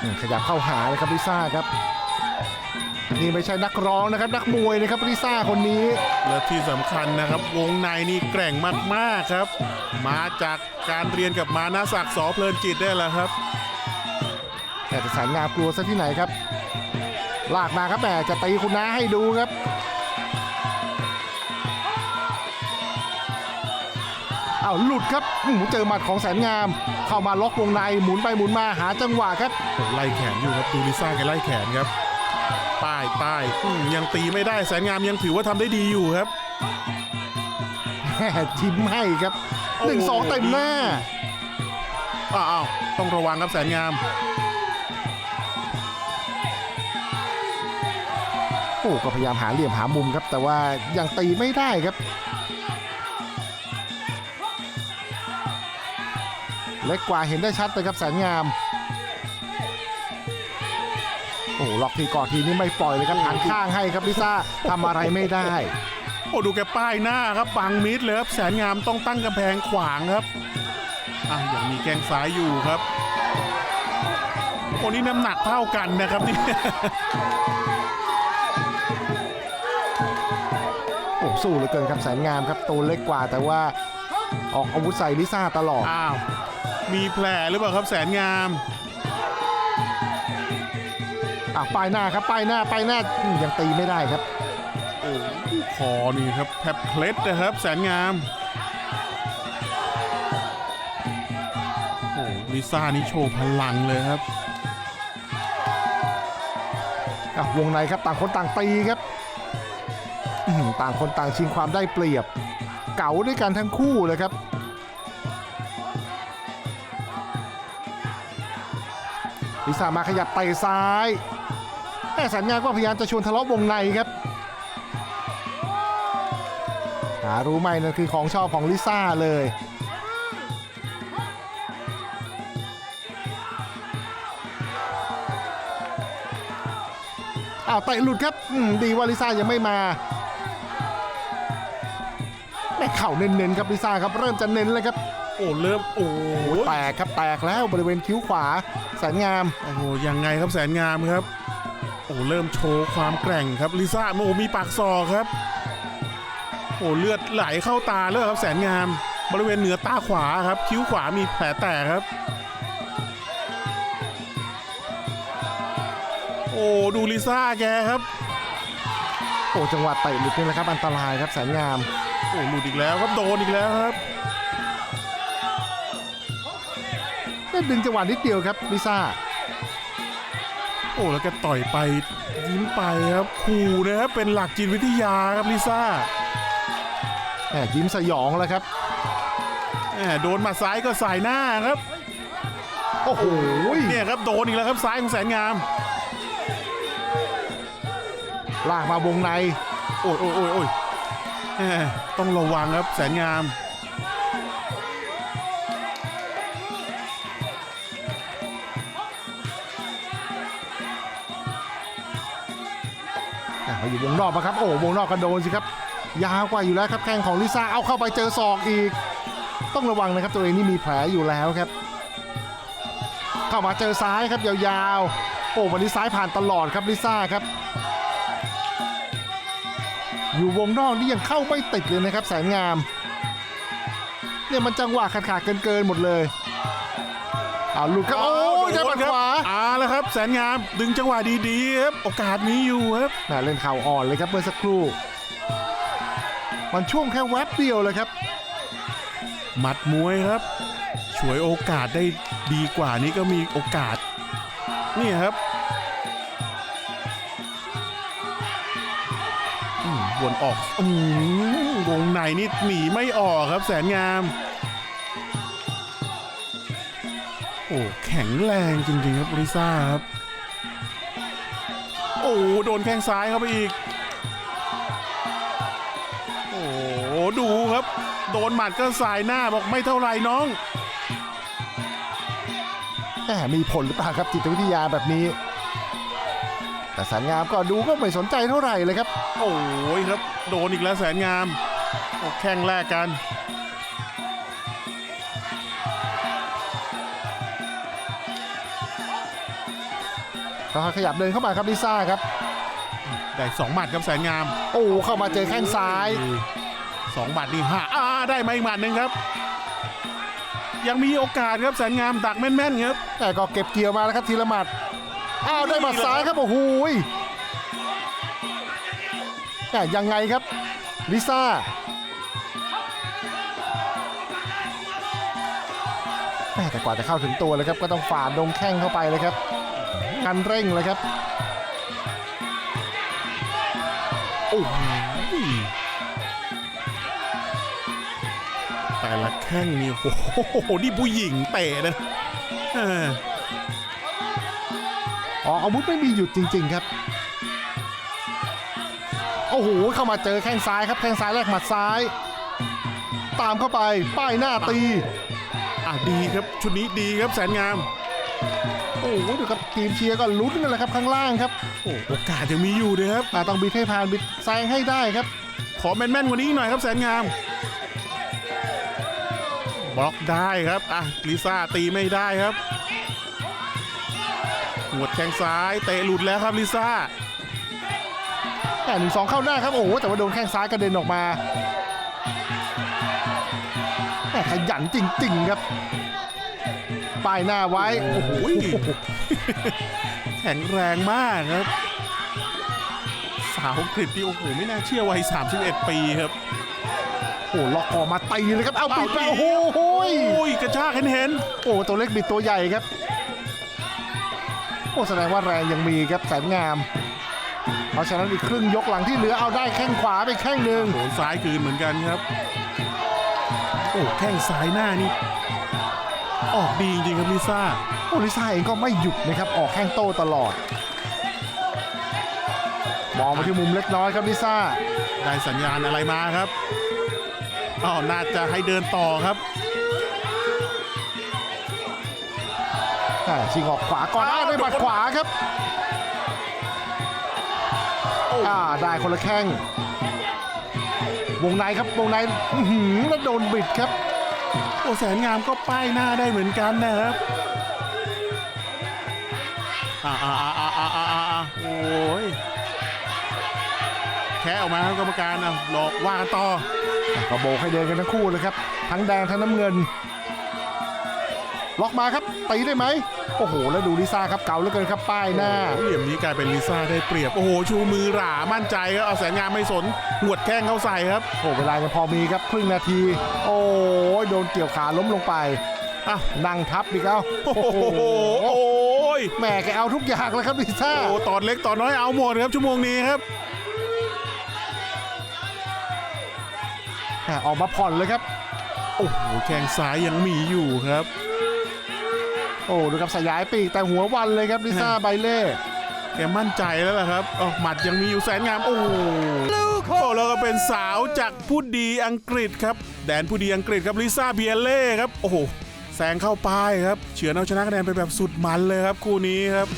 อืมขยับเข้าหาเลยครับลิซ่าครับนี่ไม่ใช่นักร้องนะครับ นักมวยนะครับลิซ่าคนนี้ และที่สำคัญนะครับ วงในนี่แกร่งมากๆครับ มาจากการเรียนกับมานาศักดิ์สอเพลินจิตได้แล้วครับ แต่จะสายงามกลัวซะที่ไหนครับ ลากมาครับแหมจะตีคุณน้าให้ดูครับ อาหลุดครับอื้อหือเจอหมัดของแสนงาม เข้ามาล็อกวงในหมุนไปหมุนมาหาจังหวะครับ ไล่แขนอยู่ครับดูลิซ่าแกไล่แขนครับป้ายป้ายอืมยังตีไม่ได้แสนงามยังถือว่าทำได้ดีอยู่ครับแหม่จิ้มให้ครับโอ้หนึ่งสองเต็มหน้าอ้าวอ้าวต้องระวังครับแสนงามโอ้ก็พยายามหาเหลี่ยมหามุมครับ แต่ว่ายังตีไม่ได้ครับ เล็กกว่าเห็นได้ชัดเลยครับแสนงาม โอ้ล็อกทีกอดทีนี่ไม่ปล่อยเลยครับหันข้างให้ครับลิซ่าทำอะไรไม่ได้ โอ้ดูแกป้ายหน้าครับบังมิดเลยครับแสนงามต้องตั้งกำแพงขวางครับอะยังมีแกงซ้ายอยู่ครับโอ้นี่น้ำหนักเท่ากันนะครับนี่โอ้สู้เหลือเกินครับแสนงามครับตัวเล็กกว่าแต่ว่าออกอาวุธใส่ลิซ่าตลอด อ้าว มีแผลหรือเปล่าครับแสนงามอะป้ายหน้าครับป้ายหน้าป้ายหน้าอืมยังตีไม่ได้ครับ โอ้คอนี่ครับแทบเคล็ดนะครับ แสนงามโอ้ลิซ่านี่โชว์พลังเลยครับ อะวงในครับต่างคนต่างตีครับอื้อหือต่างคนต่างชิงความได้เปรียบ เก๋าด้วยกันทั้งคู่เลยครับ ลิซ่ามาขยับเตะซ้ายแต่สัญญาณก็พยายามจะชวนทะเลาะวงในครับหารู้ไหมนั่นคือของชอบของลิซ่าเลยอ้าวเตะหลุดครับอืมดีว่าลิซ่ายังไม่มาแม่เข่าเน้นๆครับลิซ่าครับเริ่มจะเน้นแล้วครับโอ้เริ่มโอ้โหโอ้ยแตกครับแตกแล้วบริเวณคิ้วขวา แสนงาม โอ้โหยังไงครับแสนงามครับ โอ้เริ่มโชว์ความแกร่งครับลิซ่าโอ้มีปากศอกครับ โอ้เลือดไหลเข้าตาเลยครับแสนงาม บริเวณเหนือตาขวาครับ คิ้วขวามีแผลแตกครับ โอ้ดูลิซ่าแกครับ โอ้จังหวะเตะหลุดนี่แหละครับอันตรายครับแสนงาม โอ้หลุดอีกแล้วครับโดนอีกแล้วครับ ด้ดึงจังหวะนิดเดียวครับลิซ่า โอ้แล้วแกต่อยไปยิ้มไปครับขู่นะครับเป็นหลักจิตวิทยาครับลิซ่าแหมยิ้มสยองแล้วครับแหมโดนหมาซ้ายก็ใส่หน้าครับโอ้โหเนี่ยครับโดนอีกแล้วครับซ้ายของแสนงามลากมาวงใน โอ้ยโอ้ยโอ้ยโอ้ยแหมต้องระวังครับแสนงาม อะมาอยู่วงนอกมาครับ โอ้วงนอกก็โดนสิครับ ยาวกว่าอยู่แล้วครับแข้งของลิซ่าเอาเข้าไปเจอศอกอีก ต้องระวังนะครับตัวเองนี่มีแผลอยู่แล้วครับ เข้ามาเจอซ้ายครับยาวๆ โอ้วันนี้ซ้ายผ่านตลอดครับลิซ่าครับ อยู่วงนอกนี่ยังเข้าไม่ติดเลยนะครับ แสนงามเนี่ยมันจังหวะขาดขาดเกินเกินๆหมดเลยเอาลุดครับโอ้ ยได้หมัดขวาอ่าแล้วครับ แสนงามดึงจังหวะดีๆครับ โอกาสมีอยู่ครับน่าเล่นเข่าอ่อนเลยครับเมื่อสักครู่ มันช่วงแค่แวบเดียวเลยครับ หมัดมวยครับฉวยโอกาสได้ดีกว่านี้ก็มีโอกาส นี่ครับอืมวนออกอวงในนี่หนีไม่ออกครับแสนงาม โอ้แข็งแรงจริงๆครับลิซ่าครับ โอ้โดนแข้งซ้ายเข้าไปอีก โอ้โหดูครับ โดนหมัดก็สายหน้าบอกไม่เท่าไหร่น้องแหมมีผลหรือเปล่าครับจิตวิทยาแบบนี้ แต่แสนงามก็ดูก็ไม่สนใจเท่าไหร่เลยครับ โอ้ยครับ โดนอีกแล้วแสนงามโอ้แข่งแรกกัน ก็ขยับเดินเข้ามาครับลิซ่าครับ ได้สองหมัดครับแสนงาม โอ้เข้ามาเจอแข้งซ้ายสองหมัดนี่ห้าอ่าได้มาอีกหมัดหนึ่งครับ ยังมีโอกาสครับแสนงามดักแม่นๆครับแต่ก็เก็บเกี่ยวมาแล้วครับทีละหมัดอ้าวได้หมัดซ้ายครับโอ้โหยแต่ยังไงครับลิซ่าแม่แต่กว่าจะเข้าถึงตัวเลยครับก็ต้องฝ่าดงแข้งเข้าไปเลยครับ กันเร่งเลยครับโอ้โหแต่ละแข้งนี่โอ้โหนี่ผู้หญิงเตะนะเอออ๋ออาวุธไม่มีหยุดจริง ๆครับ โอ้โห เข้ามาเจอแข้งซ้ายครับ แข้งซ้ายแรกหมัดซ้าย ตามเข้าไป ป้ายหน้าตี อะดีครับ ชุดนี้ดีครับแสนงามโอ้โหดูครับทีมเชียร์ก็ลุ้นกันเลยครับข้างล่างครับโอ้โอกาสยังมีอยู่นะครับแต่ต้องบิดให้ผ่านบิดแซงให้ได้ครับ ขอแม่นๆกว่านี้อีกหน่อยครับแสนงามบล็อกได้ครับอะลิซ่าตีไม่ได้ครับหัวดแข้งซ้ายเตะหลุดแล้วครับลิซ่าแต่หนึ่งสองเข้าหน้าครับโอ้โหแต่ว่าโดนแข้งซ้ายกระเด็นออกมาแม่ขยันจริง ๆ ครับ ป้ายหน้าไว้โอ้โหโอ้โหแข็งแรงมากครับ สาวกฤษที่โอ้โหไม่น่าเชื่อวัย31 ปีครับโอ้ล็อกออกมาตีเลยครับ เอาปิดไปเอาโอ้ดิโหโอ้ยกระชากเห็นเห็นโอ้ตัวเล็กบิดตัวใหญ่ครับ โอ้แสดงว่าแรงยังมีครับแสนงาม เพราะฉะนั้นอีกครึ่งยกหลังที่เหลือเอาได้แข้งขวาไปแข้งหนึ่งโดนซ้ายคืนเหมือนกันครับ โอ้แข้งซ้ายหน้านี่ ออกดีจริงๆครับลิซ่าโอ้ลิซ่าเองก็ไม่หยุดนะครับออกแข้งโต้ตลอด มองมาที่มุมเล็กน้อยครับลิซ่าได้สัญญาณอะไรมาครับอ๋อน่าจะให้เดินต่อครับอ่าชิงออกขวาก่อนอ้าวได้หมัดขวาครับอ่าได้คนละแข้งวงในครับวงในอื้อหือแล้วโดนบิดครับโอ้แสนงามก็ป้ายหน้าได้เหมือนกันนะครับอ่าอ่าอ่าอ่าอ่าอ่าอ่าโอ้ยแค่ออกมาครับกรรมการอะหลอกว่ากันต่อก็โบกให้เดินกันทั้งคู่เลยครับ ทั้งแดงทั้งน้ำเงิน ล็อกมาครับตีได้ไหมโอ้โห แล้วดูลิซ่าครับเก่าเหลือเกินครับป้ายหน้าเหลี่ยมนี้กลายเป็นลิซ่าได้เปรียบ โอ้โห ชูมือหรามั่นใจครับเอาแสนงามไม่สนหวดแข้งเข้าใส่ครับโอ้เวลายังพอมีครับครึ่งนาที โอ้ยโดนเกี่ยวขาล้มลงไปอะนั่งทับอีกเอาโอ้โหโอ้ยแหม่แกเอาทุกอย่างแล้วครับลิซ่าโอ้ตอนเล็กตอนน้อยเอาหมดครับชั่วโมงนี้ครับแหม่ออกมาผ่อนเลยครับ โอ้โหแข้งซ้ายยังมีอยู่ครับ โอ้ดูครับสยายปีกแต่หัววันเลยครับลิซ่าไบเล่แกมั่นใจแล้วล่ะครับอ๋อหมัดยังมีอยู่แสนงามโอ้โหโอ้แล้วก็เป็นสาวจากผู้ดีอังกฤษครับ แดนผู้ดีอังกฤษครับลิซ่าเบียเล่ครับโอ้โหแซงเข้าป้ายครับ เฉือนเอาชนะคะแนนไปแบบสุดมันเลยครับคู่นี้ครับ